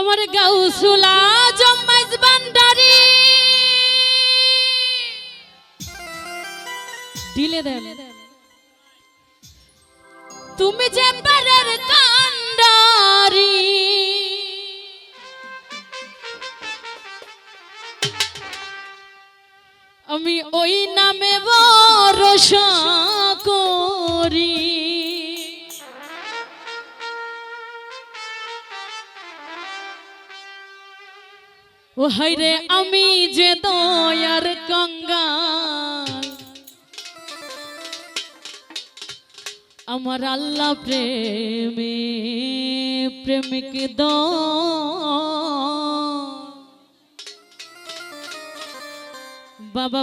আমার গাউসুলা জম্মাইজ বান্ডারি দিলে দেন। তুমি যে পারের কান্ডারি। আমি ওই নামে ভরসা করি। হাইরে আমি যে দয়ার কঙ্গাল। আমার আল্লাহ প্রেমে প্রেমিক দ বাবা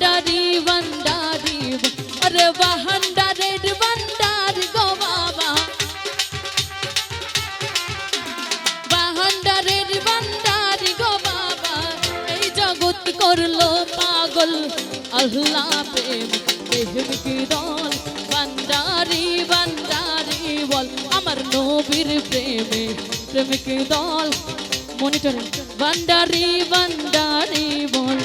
পাগল আল্লাহ প্রেম দল বান্ডারি বান্ডারি বল, আমার নবীর প্রেমে প্রেমিক দল মনিটরে বান্ডারি বান্ডারি বল।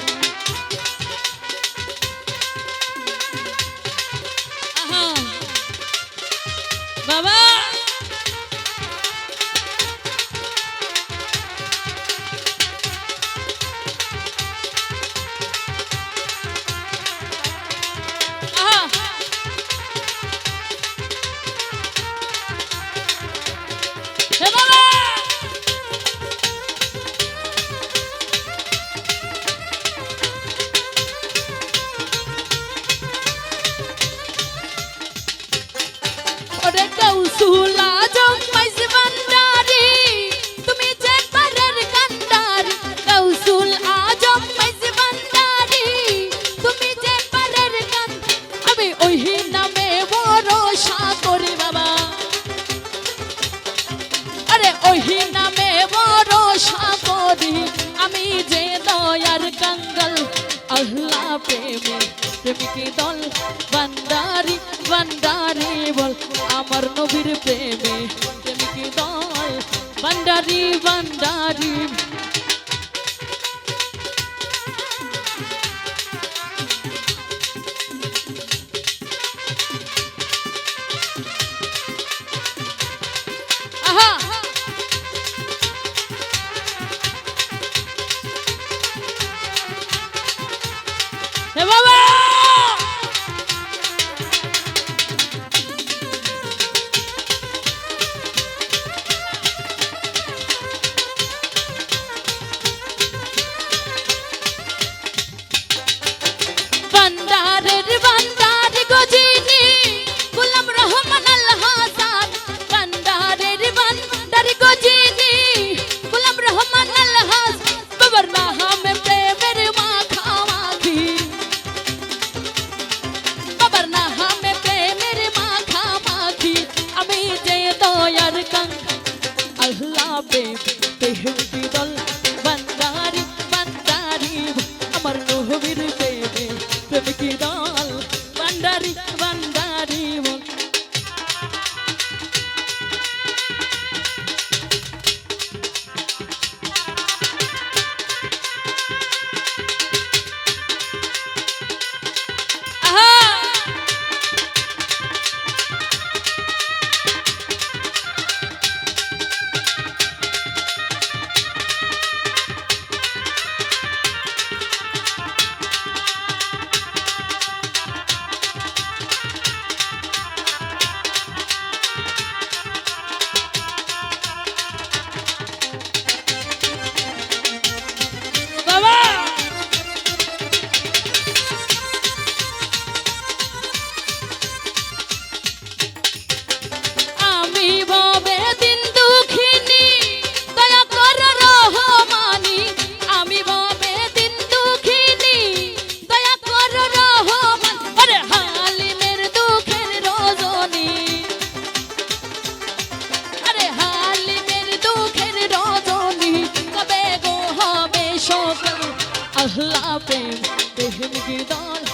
এবং ওই নামে ভরসা করি আমি যে দয়ার কাঙ্গাল, আল্লাহ প্রেমে, প্রেমিক দল বান্দারি বান্দারি বল, আমার নবীর প্রেমে, প্রেমিক দল বান্দারি বান্দারি আল্লাহ প্রেম প্রেমিক দল আল্লাহ প্রেম প্রেম কি দল